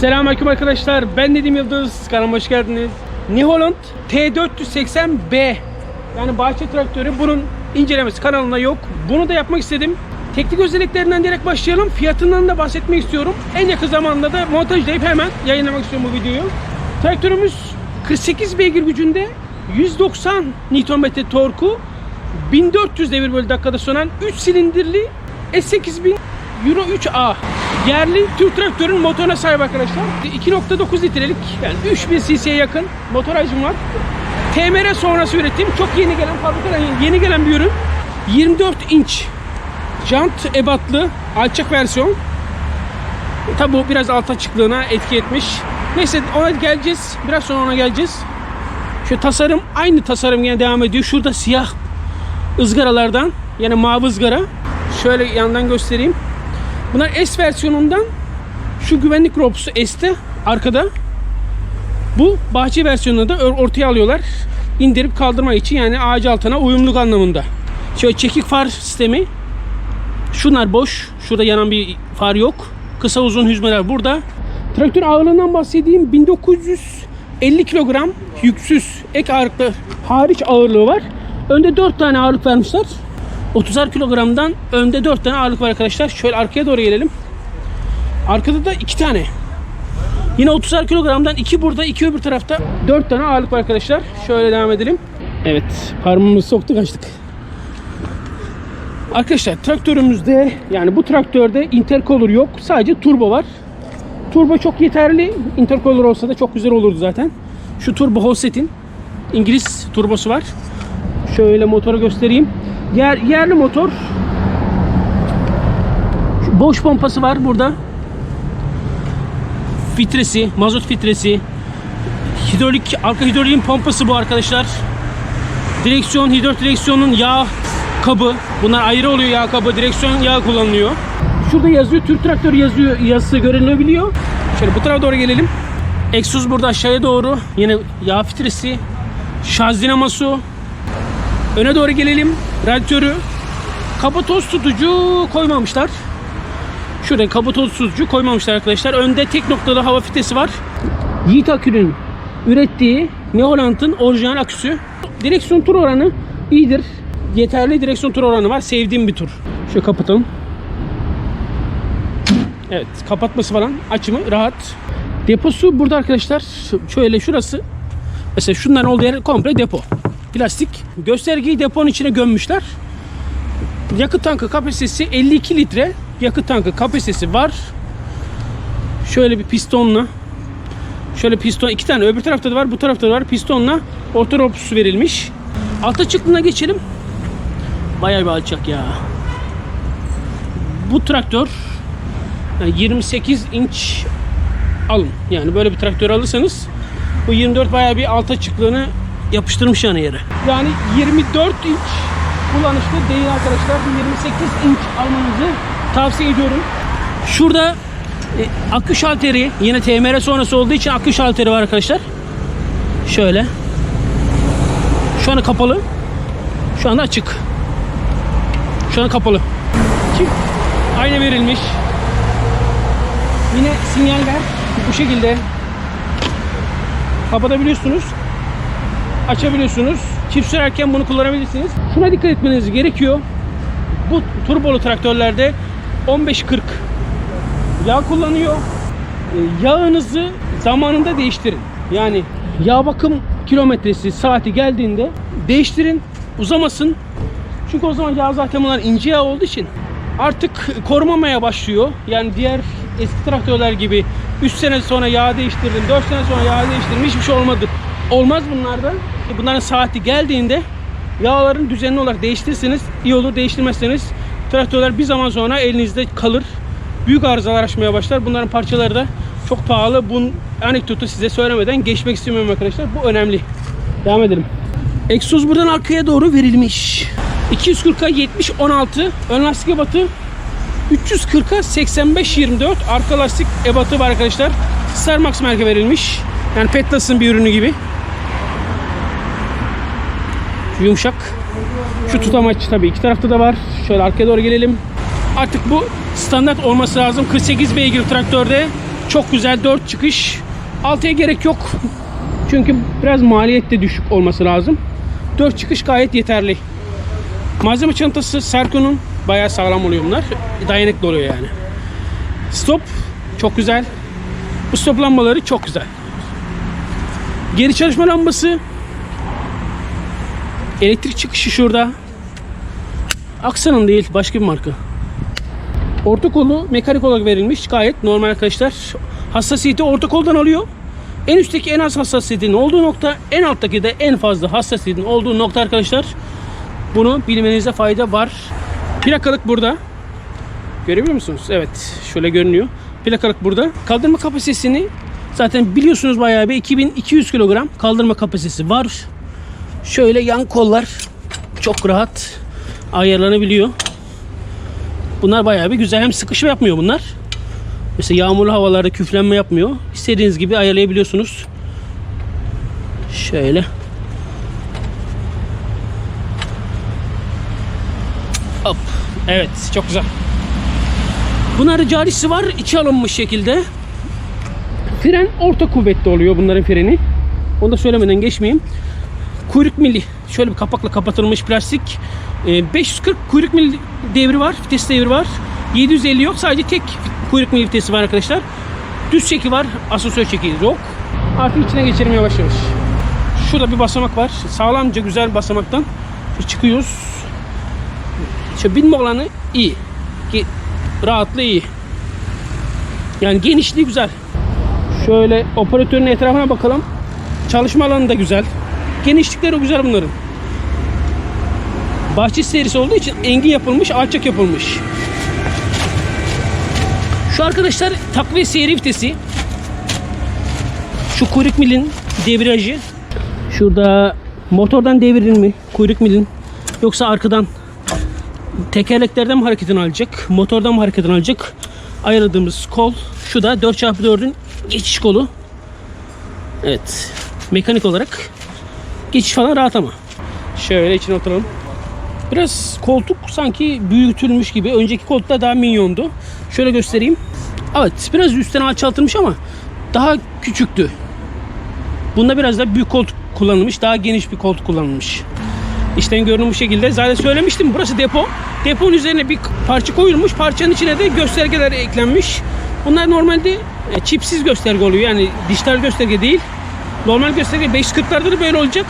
Selamünaleyküm arkadaşlar. Ben Nedim Yıldız. Kanalıma hoş geldiniz. New Holland T480B yani bahçe traktörü. Bunun incelemesi kanalında yok. Bunu da yapmak istedim. Teknik özelliklerinden direkt başlayalım. Fiyatından da bahsetmek istiyorum. En yakın zamanda da montajlayıp hemen yayınlamak istiyorum bu videoyu. Traktörümüz 48 beygir gücünde 190 Nm torku 1400 devir bölü dakikada sunan 3 silindirli S8000 Euro 3A yerli Türk traktörün motoruna sahip arkadaşlar. 2.9 litrelik yani 3000 cc'ye yakın motor hacmi var. TMR sonrası üretim çok yeni gelen fabrikadan yeni gelen bir ürün. 24 inç jant ebatlı alçak versiyon. Tabi bu biraz alt açıklığına etki etmiş. Neyse ona geleceğiz. Biraz sonra ona geleceğiz. Şu tasarım aynı tasarım yine devam ediyor. Şurada siyah ızgaralardan yani mavi ızgara. Şöyle yandan göstereyim. Bunlar S versiyonundan şu güvenlik ropsu S'te arkada. Bu bahçe versiyonunu da or- ortaya alıyorlar. İndirip kaldırma için yani ağaç altına uyumluluk anlamında. Şöyle çekik far sistemi. Şunlar boş. Şurada yanan bir far yok. Kısa uzun hüzmeler burada. Traktör ağırlığından bahsedeyim. 1950 kilogram yüksüz ek ağırlıklar hariç ağırlığı var. Önde 4 tane ağırlık vermişler. 30'ar kilogramdan önde 4 tane ağırlık var arkadaşlar. Şöyle arkaya doğru gelelim. Arkada da 2 tane. Yine 30'ar kilogramdan 2 burada, 2 öbür tarafta. 4 tane ağırlık var arkadaşlar. Şöyle devam edelim. Evet, parmağımızı soktuk açtık. Arkadaşlar traktörümüzde yani bu traktörde intercooler yok. Sadece turbo var. Turbo çok yeterli. Intercooler olsa da çok güzel olurdu zaten. Şu turbo Hosset'in İngiliz turbosu var. Şöyle motoru göstereyim. Yer, yerli motor. Şu boş pompası var burada. Filtresi, mazot filtresi. Hidrolik, arka hidroliğin pompası bu arkadaşlar. Direksiyon, hidrolik direksiyonun yağ kabı. Bunlar ayrı oluyor yağ kabı. Direksiyon yağı kullanılıyor. Şurada yazıyor. Türk traktörü yazıyor. Yazısı görünebiliyor. Şöyle bu tarafa doğru gelelim. Egzoz burada aşağıya doğru. Yine yağ filtresi. Şarj dinamosu. Öne doğru gelelim. Radyatörü. Kaba toz tutucu koymamışlar. Şuraya kaba toz tutucu koymamışlar arkadaşlar. Önde tek noktada hava filtresi var. Yiğit Akü'nün ürettiği New Holland'ın orijinal aküsü. Direksiyon tur oranı iyidir. Yeterli direksiyon tur oranı var. Sevdiğim bir tur. Şöyle kapatalım. Evet kapatması falan açımı rahat. Deposu burada arkadaşlar. Şöyle şurası. Mesela şunların olduğu yer komple depo. Plastik. Göstergeyi deponun içine gömmüşler. Yakıt tankı kapasitesi 52 litre. Yakıt tankı kapasitesi var. Şöyle bir pistonla. Şöyle piston iki tane öbür tarafta da var bu tarafta da var pistonla orta ropusu verilmiş. Alta çıktığına geçelim. Bayağı bir alçak ya. Bu traktör yani 28 inç alın. Yani böyle bir traktör alırsanız bu 24 bayağı bir alta çıklığını yapıştırmış yani yere. Yani 24 inç kullanışlı değil arkadaşlar. Bu 28 inç almanızı tavsiye ediyorum. Şurada e, akü şalteri yine TMR sonrası olduğu için akü şalteri var arkadaşlar. Şöyle. Şu anda kapalı. Şu anda açık. Şu anda kapalı. Çift ayna verilmiş. Yine sinyaller bu şekilde kapatabiliyorsunuz. Açabiliyorsunuz. Çift sürerken bunu kullanabilirsiniz. Şuna dikkat etmeniz gerekiyor. Bu turbolu traktörlerde 15-40 yağ kullanıyor. E, Yağınızı zamanında değiştirin. Yani yağ bakım kilometresi saati geldiğinde değiştirin. Uzamasın. Çünkü o zaman yağ zaten bunlar ince yağ olduğu için artık korumamaya başlıyor. Yani diğer eski traktörler gibi 3 sene sonra yağ değiştirdim, 4 sene sonra yağ değiştirdim hiçbir şey olmadı. Olmaz bunlarda. Bunların saati geldiğinde yağların düzenli olarak değiştirirseniz iyi olur. Değiştirmezseniz traktörler bir zaman sonra elinizde kalır. Büyük arızalar açmaya başlar. Bunların parçaları da çok pahalı. Bu anekdotu size söylemeden geçmek istemiyorum arkadaşlar. Bu önemli. Devam edelim. Egzoz buradan arkaya doğru verilmiş. 240'a 70 16 ön lastik ebatı 340'a 85 24 arka lastik ebatı var arkadaşlar. Starmax marka verilmiş. Yani Petlas'ın bir ürünü gibi. Yumuşak. Şu tutamaç tabii iki tarafta da var. Şöyle arkaya doğru gelelim. Artık bu standart olması lazım. 48 beygir traktörde Çok güzel 4 çıkış. 6'ya gerek yok. Çünkü biraz maliyet de düşük olması lazım. 4 çıkış gayet yeterli. Malzeme çantası Serco'nun bayağı sağlam oluyor bunlar. Dayanıklı oluyor yani. Stop çok güzel. Bu stop lambaları çok güzel. Geri çalışma lambası. Elektrik çıkışı şurada. Aksan'ın değil başka bir marka. Orta kolu mekanik olarak verilmiş. Gayet normal arkadaşlar. Hassasiyeti orta koldan alıyor. En üstteki en az hassasiyetin olduğu nokta, en alttaki de en fazla hassasiyetin olduğu nokta arkadaşlar. Bunu bilmenize fayda var. Plakalık burada. Görebiliyor musunuz? Evet. Şöyle görünüyor. Plakalık burada. Kaldırma kapasitesini zaten biliyorsunuz bayağı bir 2200 kilogram kaldırma kapasitesi var. Şöyle yan kollar çok rahat ayarlanabiliyor. Bunlar bayağı bir güzel. Hem sıkışma yapmıyor bunlar. Mesela yağmurlu havalarda küflenme yapmıyor. İstediğiniz gibi ayarlayabiliyorsunuz. Şöyle. Hop. Evet çok güzel. Bunların carisi var. içi alınmış şekilde. Fren orta kuvvetli oluyor bunların freni. Onu da söylemeden geçmeyeyim. Kuyruk milli. Şöyle bir kapakla kapatılmış plastik. Ee, 540 kuyruk milli devri var. Vites devri var. 750 yok. Sadece tek kuyruk milli vitesi var arkadaşlar. Düz çeki var. Asansör çeki yok. Artık içine geçelim yavaş yavaş. Şurada bir basamak var. Sağlamca güzel basamaktan Şöyle çıkıyoruz. İşte binme olanı iyi. Rahatlığı iyi. Yani genişliği güzel. Şöyle operatörün etrafına bakalım. Çalışma alanı da güzel. Genişlikleri güzel bunların. Bahçe serisi olduğu için engin yapılmış, alçak yapılmış. Şu arkadaşlar takviye seyri vitesi. Şu kuyruk milin debriyajı. Şurada motordan devirir mi? Kuyruk milin. Yoksa arkadan tekerleklerden mi hareketini alacak? Motordan mı hareketini alacak? Ayarladığımız kol. Şu da 4x4'ün geçiş kolu. Evet. Mekanik olarak geçiş falan rahat ama. Şöyle içine oturalım. Biraz koltuk sanki büyütülmüş gibi. Önceki koltuklar daha minyondu. Şöyle göstereyim. Evet biraz üstten alçaltılmış ama daha küçüktü. Bunda biraz da büyük koltuk kullanılmış. Daha geniş bir koltuk kullanılmış. İşten görünüm bu şekilde. Zaten söylemiştim burası depo. Deponun üzerine bir parça koyulmuş. Parçanın içine de göstergeler eklenmiş. Bunlar normalde e, çipsiz gösterge oluyor. Yani dijital gösterge değil. Normal gösterge 540'larda da böyle olacak.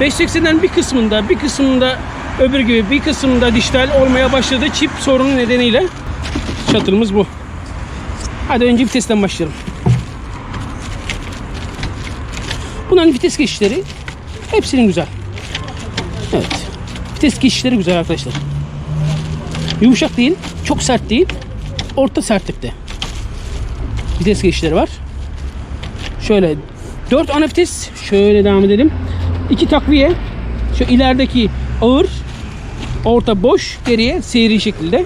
580'lerin bir kısmında bir kısmında öbür gibi bir kısmında dijital olmaya başladı. Çip sorunu nedeniyle. Şatırımız bu. Hadi önce vitesten başlayalım. Bunların vites geçişleri hepsinin güzel. Evet. Vites geçişleri güzel arkadaşlar. Yumuşak değil, çok sert değil. Orta sertlikte. Vites geçişleri var. Şöyle 4 ana vites. Şöyle devam edelim. 2 takviye. Şu ilerideki ağır, orta boş, geriye seyri şekilde.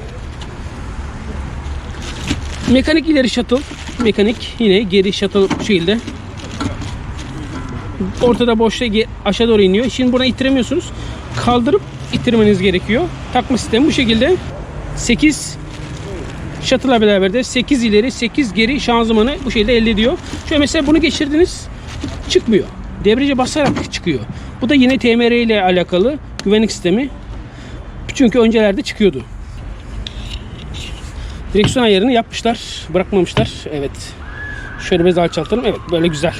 Mekanik ileri shuttle. Mekanik yine geri shuttle şekilde. Ortada boşta aşağı doğru iniyor. Şimdi buradan ittiremiyorsunuz. Kaldırıp ittirmeniz gerekiyor. Takma sistemi bu şekilde. 8 shuttle'la beraber de 8 ileri 8 geri şanzımanı bu şekilde elde ediyor. Şöyle mesela bunu geçirdiniz çıkmıyor. Debriyaja basarak çıkıyor. Bu da yine TMR ile alakalı güvenlik sistemi. Çünkü öncelerde çıkıyordu. Direksiyon ayarını yapmışlar. Bırakmamışlar. Evet. Şöyle biraz alçaltalım. Evet böyle güzel.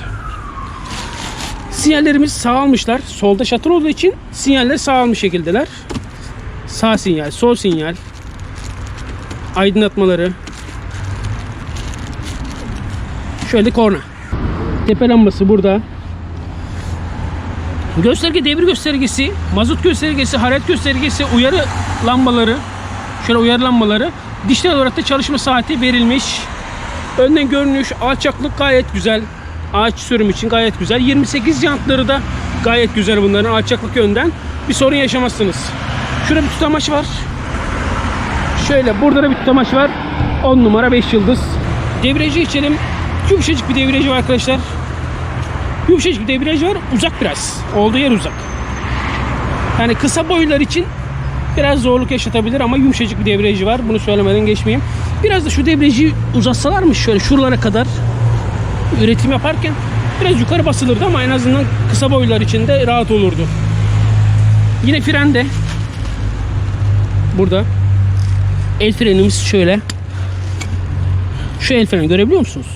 Sinyallerimiz sağ almışlar. Solda şatır olduğu için sinyaller sağ almış şekildeler. Sağ sinyal, sol sinyal. Aydınlatmaları. Şöyle korna. Tepe lambası burada. Gösterge devir göstergesi, mazot göstergesi, hararet göstergesi, uyarı lambaları. Şöyle uyarı lambaları. Dijital olarak da çalışma saati verilmiş. Önden görünüş, alçaklık gayet güzel. Ağaç sürüm için gayet güzel. 28 jantları da gayet güzel bunların alçaklık yönden. Bir sorun yaşamazsınız. Şurada bir tutamaç var. Şöyle burada da bir tutamaç var. 10 numara 5 yıldız. Devreci içelim. Yumuşacık bir devreci var arkadaşlar. Yumuşacık bir debriyaj var. Uzak biraz. Olduğu yer uzak. Yani kısa boylar için biraz zorluk yaşatabilir ama yumuşacık bir debriyajı var. Bunu söylemeden geçmeyeyim. Biraz da şu debriyajı uzatsalarmış şöyle şuralara kadar üretim yaparken biraz yukarı basılırdı ama en azından kısa boylar için de rahat olurdu. Yine fren de burada. El frenimiz şöyle. Şu el freni görebiliyor musunuz?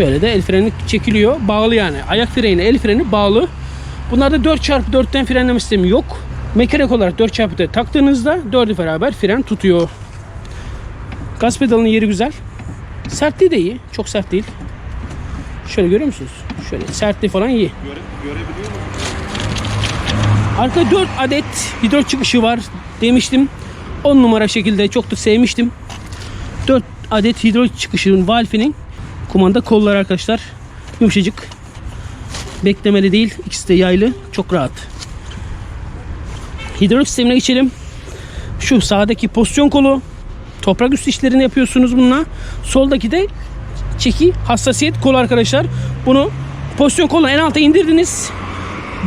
Şöyle de el freni çekiliyor. Bağlı yani. Ayak freni, el freni bağlı. Bunlarda 4x4'ten frenleme sistemi yok. Mekanik olarak 4x4 taktığınızda 4'ü beraber fren tutuyor. Gaz pedalının yeri güzel. Sertliği de iyi. Çok sert değil. Şöyle görüyor musunuz? Şöyle sertliği falan iyi. Göre, görebiliyor musun? Arka 4 adet hidrolik çıkışı var demiştim. 10 numara şekilde çok da sevmiştim. 4 adet hidrolik çıkışının valfinin kumanda kolları arkadaşlar. Yumuşacık. Beklemeli değil. İkisi de yaylı. Çok rahat. Hidrolik sistemine geçelim. Şu sağdaki pozisyon kolu. Toprak üstü işlerini yapıyorsunuz bununla. Soldaki de çeki hassasiyet kolu arkadaşlar. Bunu pozisyon kolunu en alta indirdiniz.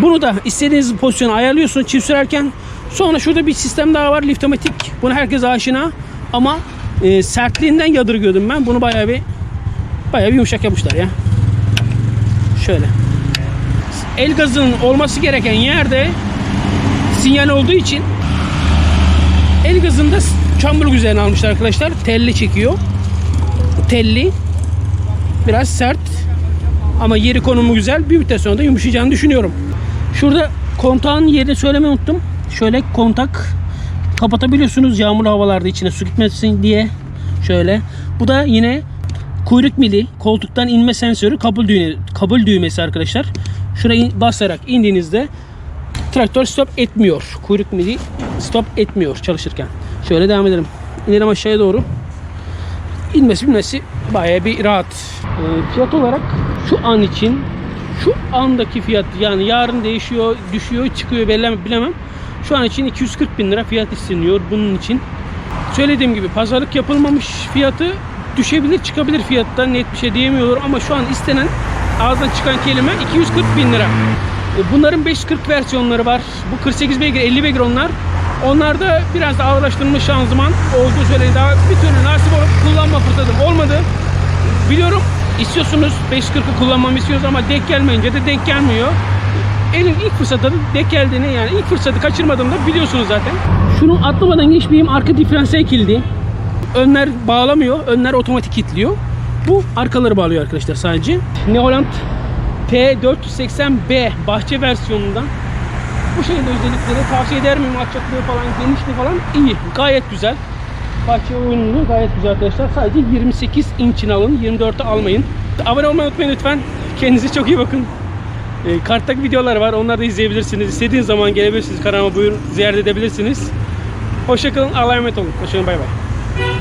Bunu da istediğiniz pozisyona ayarlıyorsunuz çift sürerken. Sonra şurada bir sistem daha var liftomatik. Bunu herkes aşina ama e, sertliğinden yadırgıyordum ben. Bunu bayağı bir bayağı bir yumuşak yapmışlar ya. Şöyle. El gazının olması gereken yerde sinyal olduğu için el gazında çamur üzerine almışlar arkadaşlar. Telli çekiyor. Telli. Biraz sert. Ama yeri konumu güzel. Bir müddet sonra da yumuşayacağını düşünüyorum. Şurada kontağın yerini söylemeyi unuttum. Şöyle kontak kapatabiliyorsunuz yağmurlu havalarda içine su gitmesin diye. Şöyle. Bu da yine kuyruk mili koltuktan inme sensörü kabul düğme kabul düğmesi arkadaşlar. Şuraya basarak indiğinizde traktör stop etmiyor. Kuyruk mili stop etmiyor çalışırken. Şöyle devam edelim. İnelim aşağıya doğru. İnmesi bilmesi bayağı bir rahat. Ee, fiyat olarak şu an için şu andaki fiyat yani yarın değişiyor, düşüyor, çıkıyor bilemem. Şu an için 240 bin lira fiyat isteniyor bunun için. Söylediğim gibi pazarlık yapılmamış fiyatı düşebilir çıkabilir fiyatta net bir şey diyemiyorum ama şu an istenen ağızdan çıkan kelime 240 bin lira. E, Bunların 540 versiyonları var. Bu 48 beygir 50 beygir onlar. Onlarda biraz da ağırlaştırılmış şanzıman olduğu söyledi. Daha bir türlü nasip olup kullanma fırsatım olmadı. Biliyorum istiyorsunuz 540'ı kullanmamı istiyoruz ama denk gelmeyince de denk gelmiyor. Elin ilk fırsatta da denk geldiğini yani ilk fırsatı kaçırmadığımda biliyorsunuz zaten. Şunu atlamadan geçmeyeyim arka diferansiyel kilidi. Önler bağlamıyor. Önler otomatik kilitliyor. Bu arkaları bağlıyor arkadaşlar sadece. Neoland T480B bahçe versiyonundan bu şekilde özellikleri tavsiye eder miyim? Açıklığı falan, genişliği falan iyi. Gayet güzel. Bahçe uyumlu gayet güzel arkadaşlar. Sadece 28 inçin alın. 24'ü almayın. Abone olmayı unutmayın lütfen. Kendinize çok iyi bakın. E, karttaki videolar var. Onları da izleyebilirsiniz. İstediğiniz zaman gelebilirsiniz. Kanalıma buyurun ziyaret edebilirsiniz. Hoşçakalın. Allah'a emanet olun. Hoşçakalın. Bay bay.